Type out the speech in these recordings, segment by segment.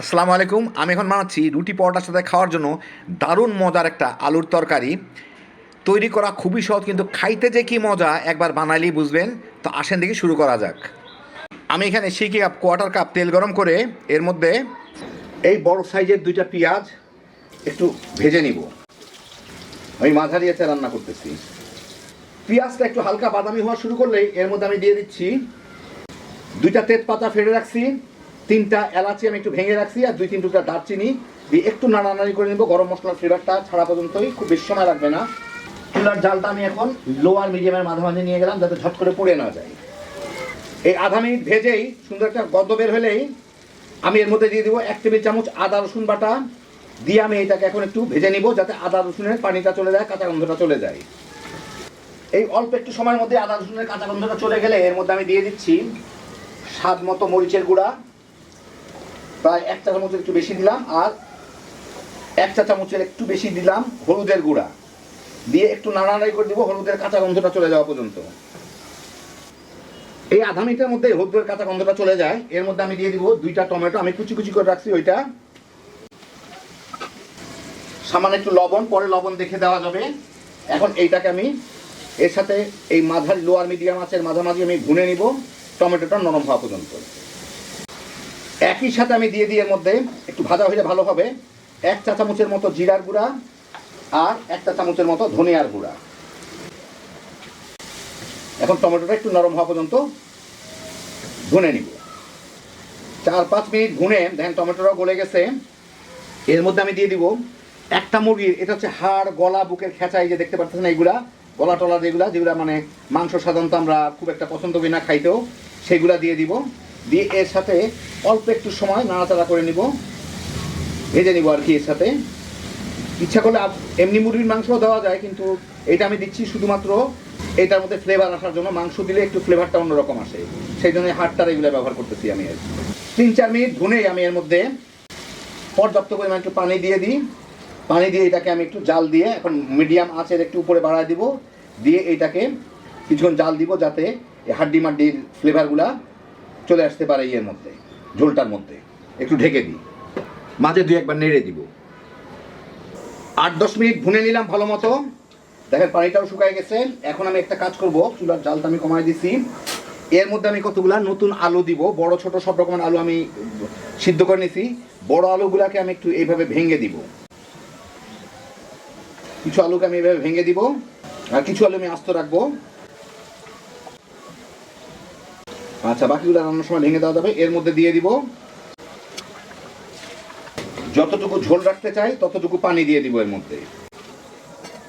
আসসালামু আলাইকুম। আমি এখন বানাচ্ছি রুটি পরোটার সাথে খাওয়ার জন্য দারুণ মজার একটা আলুর তরকারি। তৈরি করা খুবই সহজ, কিন্তু খাইতে যে কি মজা, একবার বানালেই বুঝবেন। তো আসেন দেখি শুরু করা যাক। আমি এখানে সিকি কাপ কোয়ার্টার কাপ, তেল গরম করে এর মধ্যে এই বড় সাইজের দুইটা পেঁয়াজ একটু ভেজে নিব। আমি মাঝারি আছে রান্না করতেছি। পেঁয়াজটা একটু হালকা বাদামি হওয়া শুরু করলেই এর মধ্যে আমি দিয়ে দিচ্ছি দুইটা তেজপাতা ফেলে রাখছি। তিনটা এলাচি আমি একটু ভেঙে রাখছি আর দুই তিন টুকরা দারচিনি। দিয়ে একটু নাড়ানাড়ি করে নেব, গরম মশলার ফ্লেভারটা ছাড়া পর্যন্তই, খুব বেশি সময় লাগবে না। চুলার জালটা আমি এখন লোয়ার মিডিয়ামের মাঝামাঝি নিয়ে গেলাম, যাতে ঝট করে পড়ে না যায়। এই আধা মিনিট ভেজেই সুন্দর একটা গদ্দ বের হলেই আমি এর মধ্যে দিয়ে দিব এক টেবিল চামচ আদা, রসুন বাটা। দিয়ে আমি এটাকে এখন একটু ভেজে নিব, যাতে আদা, রসুনের পানিটা চলে যায়, কাঁচা গন্ধটা চলে যায়। এই অল্প একটু সময়ের মধ্যে আদা, রসুনের কাঁচা গন্ধটা চলে গেলে এর মধ্যে আমি দিয়ে দিচ্ছি স্বাদ মতো মরিচের গুঁড়া। প্রায় এক চা চামচের একটু বেশি দিলাম আর এক চা চামচের একটু বেশি দিলাম হলুদের গুঁড়া। দিয়ে একটু নাড়ানাড়ি করে দিব, হলুদের কাঁচা গন্ধটা চলে যাওয়া পর্যন্ত। এই আধা মিনিটের মধ্যে হলুদের কাঁচা গন্ধটা চলে যায়। এর মধ্যে আমি দিয়ে দিব দুইটা টমেটো, আমি কুচি কুচি করে রাখছি ওইটা। সামান্য একটু লবণ, পরে লবণ দেখে দেওয়া যাবে। এখন এইটাকে আমি এর সাথে এই মাঝারি লোয়ার মিডিয়াম আছের মাঝামাঝি আমি ভুনে নিব। টমেটোটা নরম হওয়া পর্যন্ত। একই সাথে আমি দিয়ে দিই এর মধ্যে, একটু ভাজা হইলে ভালো হবে, এক চা চামচের মতো জিরার গুঁড়া আর এক চা চামচের মতো ধনিয়ার গুঁড়া। এখন টমেটোটা একটু নরম হওয়া পর্যন্ত ভুনে নিব। চার পাঁচ মিনিট ভুনে দেখেন টমেটোটাও গলে গেছে। এর মধ্যে আমি দিয়ে দিব একটা মুরগির, এটা হচ্ছে হাড়, গলা, বুকের খেঁচাই যে দেখতে পাচ্ছেন এইগুলা, গলা টলা যেগুলা যেগুলা মানে মাংস সাধারণত আমরা খুব একটা পছন্দ করি না খাইতেও সেগুলা দিয়ে দিব। দিয়ে এর সাথে অল্প একটু সময় নাড়াচাড়া করে নিব। ভেজে নিব আর কি এর সাথে। ইচ্ছা করলে এমনি মুরগির মাংসও দেওয়া যায়, কিন্তু এটা আমি দিচ্ছি শুধুমাত্র এটার মধ্যে ফ্লেভার আসার জন্য। মাংস দিলে একটু ফ্লেভারটা অন্যরকম আসে। সেই জন্য হাড়টার এগুলো ব্যবহার করতেছি আমি আর। তিন চার মিনিট ধুনেই আমি এর মধ্যে পর্যাপ্ত পরিমাণ একটু পানি দিয়ে দিই। পানি দিয়ে এটাকে আমি একটু জাল দিয়ে এখন মিডিয়াম আঁচের একটু উপরে বাড়ায় দিব। দিয়ে এইটাকে কিছুক্ষণ জাল দিব যাতে হাড্ডি মাড্ডির ফ্লেভারগুলা চলে আসতে পারে ইয়ের মধ্যে, ঝোলটার মধ্যে। একটু ঢেকে দিই। মাঝে দুই একবার নেড়ে দিব। আট দশ মিনিট ভুনে নিলাম ভালো মতো। দেখেন পানিটাও শুকায় গেছে। এখন আমি একটা কাজ করব, চুলার জালটা আমি কমাই দিছি। এর মধ্যে আমি কতগুলা নতুন আলু দিব, বড়, ছোট সব রকমের আলু আমি সিদ্ধ করে নিছি। বড় আলুগুলাকে আমি একটু এইভাবে ভেঙে দিব। কিছু আলুকে আমি এইভাবে ভেঙে দিব। আর কিছু আলু আমি আস্ত রাখব। আচ্ছা বাকিগুলো রান্নার সময় ভেঙে দেওয়া যাবে। এর মধ্যে দিয়ে দিব যতটুকু ঝোল রাখতে চাই, ততটুকু পানি দিয়ে দিব এর মধ্যে।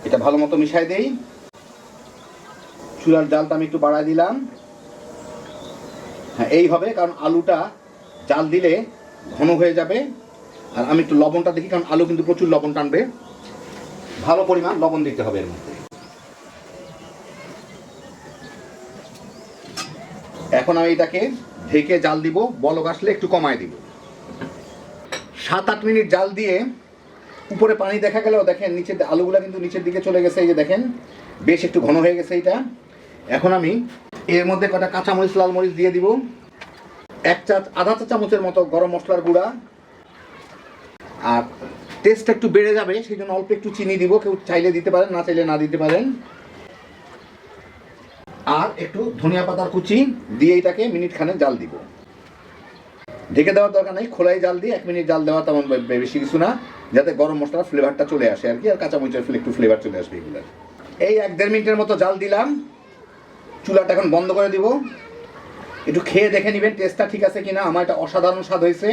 এটা ভালো মতো মিশাই দেই। চুলার জালটা আমি একটু বাড়ায় দিলাম। হ্যাঁ এই হবে কারণ আলুটা জাল দিলে ঘন হয়ে যাবে। আর আমি একটু লবণটা দেখি, কারণ আলু কিন্তু প্রচুর লবণ টানবে। ভালো পরিমাণ লবণ দিতে হবে এর মধ্যে। এখন আমি এটাকে ঢেকে জাল দিব, বলক আসলে একটু কমায় দিব। সাত আট মিনিট জাল দিয়ে উপরে পানি দেখা গেলেও দেখেন নিচের আলুগুলা কিন্তু নিচের দিকে চলে গেছে, এই যে দেখেন, বেশ একটু ঘন হয়ে গেছে এটা। এখন আমি এর মধ্যে কটা কাঁচামরিচ লাল মরিচ দিয়ে দিব। এক চা আধা চা চামচের মতো গরম মশলার গুঁড়া। আর টেস্ট একটু বেড়ে যাবে, সেই জন্য অল্প একটু চিনি দিব, কেউ চাইলে দিতে পারেন, না চাইলে না দিতে পারেন। আর একটু ধনিয়া পাতার কুচি দিয়ে এটাকে মিনিট খানে জাল দিব। ঢেকে দেওয়ার দরকার নেই, খোলাই জাল দিয়ে এক মিনিট জাল দেওয়া তেমন বেশি কিছু না, যাতে গরম মশলার ফ্লেভারটা চলে আসে আর কি, আর কাঁচা মরিচের একটু ফ্লেভার চলে আসবে এগুলোর। এই এক দেড় মিনিটের মতো জাল দিলাম, চুলাটা এখন বন্ধ করে দিব। একটু খেয়ে দেখে নেবেন টেস্টটা ঠিক আছে কিনা, আমার এটা অসাধারণ স্বাদ হয়েছে।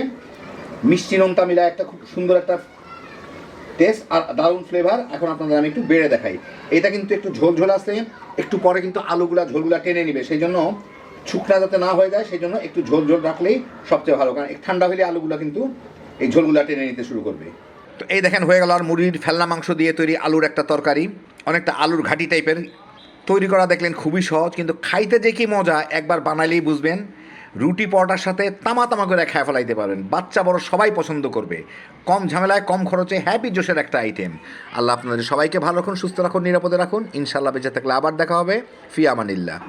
মিষ্টি নোনতা মিলা একটা খুব সুন্দর একটা টেস্ট আর দারুণ ফ্লেভার এখন আপনাদের আমি একটু বেড়ে দেখাই। এটা কিন্তু একটু ঝোল ঝোল আছে একটু পরে কিন্তু আলুগুলা ঝোলগুলা টেনে নিবে সেই জন্য শুকনা যাতে না হয়ে যায় সেই জন্য একটু ঝোল ঝোল রাখলেই সবচেয়ে ভালো, কারণ ঠান্ডা হলে আলুগুলা কিন্তু এই ঝোলগুলা টেনে নিতে শুরু করবে। তো এই দেখেন হয়ে গেল আর মুরগির ফেলনা মাংস দিয়ে তৈরি আলুর একটা তরকারি, অনেকটা আলুর ঘাটি টাইপের তৈরি করা দেখলেন খুবই সহজ, কিন্তু খাইতে যে কি মজা, একবার বানাইলেই বুঝবেন রুটি পরোটার সাথে তামা তামা করে খেয়ে ফেলাইতে পারবেন বাচ্চা বড় সবাই পছন্দ করবে। কম ঝামেলায়, কম খরচে হ্যাপি জোশের একটা আইটেম আল্লাহ আপনাদের সবাইকে ভালো রাখুন, সুস্থ রাখুন, নিরাপদে রাখুন। ইনশাল্লাহ বেঁচে থাকলে আবার দেখা হবে। ফিয়া আমানিল্লাহ